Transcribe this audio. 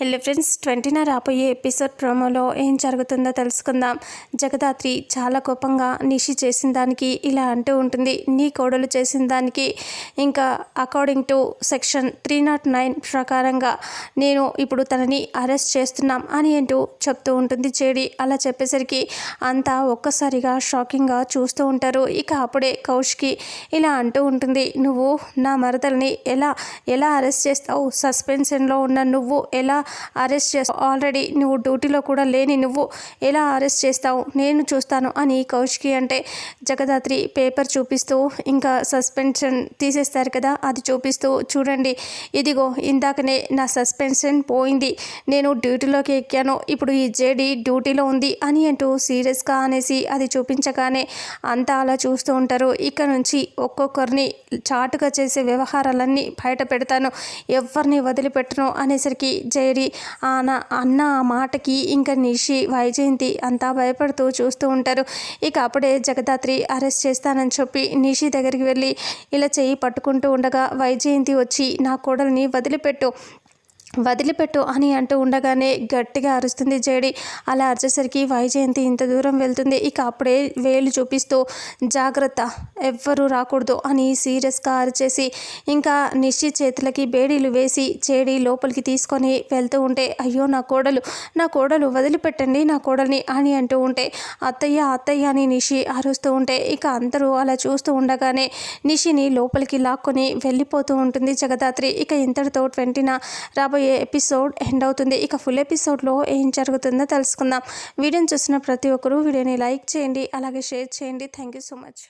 Hello friends ట్వంటీన రాబోయే episode ప్రోమోలో ఏం జరుగుతుందో తెలుసుకుందాం. జగదాత్రి చాలా కోపంగా నిషి చేసిన దానికి ఇలా అంటూ ఉంటుంది. నీ కోడలు చేసిన దానికి ఇంకా according to section three naught nine ప్రకారంగా నేను ఇప్పుడు తనని అరెస్ట్ చేస్తున్నాం అని అంటూ చెప్తూ ఉంటుంది చేడి. అలా చెప్పేసరికి అంతా ఒక్కసారిగా షాకింగ్గా చూస్తూ ఉంటారు. ఇక అప్పుడే కౌష్కి ఇలా అంటూ ఉంటుంది. నువ్వు నా మరదల్ని ఎలా ఎలా అరెస్ట్ చేస్తావు? సస్పెన్షన్లో ఉన్న నువ్వు ఎలా అరెస్ట్ చేస్తావు ఆల్రెడీ నువ్వు డ్యూటీలో కూడా లేని నువ్వు ఎలా అరెస్ట్ చేస్తావు? నేను చూస్తాను అని కౌశికి అంటే జగదాత్రి పేపర్ చూపిస్తూ ఇంకా సస్పెన్షన్ తీసేస్తారు కదా అది చూపిస్తూ చూడండి ఇదిగో ఇందాకనే నా సస్పెన్షన్ పోయింది నేను డ్యూటీలోకి ఎక్కాను ఇప్పుడు ఈ జేడీ డ్యూటీలో ఉంది అని అంటూ సీరియస్గా అనేసి అది చూపించగానే అంతా అలా చూస్తూ ఉంటారు. ఇక్కడ నుంచి ఒక్కొక్కరిని చాటుగా చేసే వ్యవహారాలన్నీ బయట పెడతాను ఎవరిని వదిలిపెట్టను అనేసరికి జై ఆన అన్న ఆ మాటకి ఇంకా నిషి వైజయంతి అంతా భయపడుతూ చూస్తూ ఉంటారు. ఇక అప్పుడే జగదాత్రి అరెస్ట్ చేస్తానని చెప్పి నిషి దగ్గరికి వెళ్ళి ఇలా చేయి పట్టుకుంటూ ఉండగా వైజయంతి వచ్చి నా కోడల్ని వదిలిపెట్టు. వదిలిపెట్టు అని అంటూ ఉండగానే గట్టిగా అరుస్తుంది జేడి. అలా అరిచేసరికి వైజయంతి ఇంత దూరం వెళ్తుంది. ఇక అప్పుడే వేలు చూపిస్తూ జాగ్రత్త ఎవ్వరూ రాకూడదు అని సీరియస్గా అరిచేసి ఇంకా నిశ్చి చేతులకి బేడీలు వేసి చేడి లోపలికి తీసుకొని వెళ్తూ ఉంటే అయ్యో నా కోడలు నా కోడలు వదిలిపెట్టండి నా కోడల్ని అని అంటూ ఉంటే అత్తయ్య అత్తయ్య అని నిషి అరుస్తూ ఉంటే ఇక అందరూ అలా చూస్తూ ఉండగానే నిషిని లోపలికి లాక్కొని వెళ్ళిపోతూ ఉంటుంది జగదాత్రి. ఇక ఇంతటితో ట్వంటీన రాబోయే ఎపిసోడ్ ఎండ్ అవుతుంది. ఇక ఫుల్ ఎపిసోడ్లో ఏం జరుగుతుందో తెలుసుకుందాం. వీడియోని చూసిన ప్రతి ఒక్కరూ వీడియోని లైక్ చేయండి అలాగే షేర్ చేయండి. Thank you so much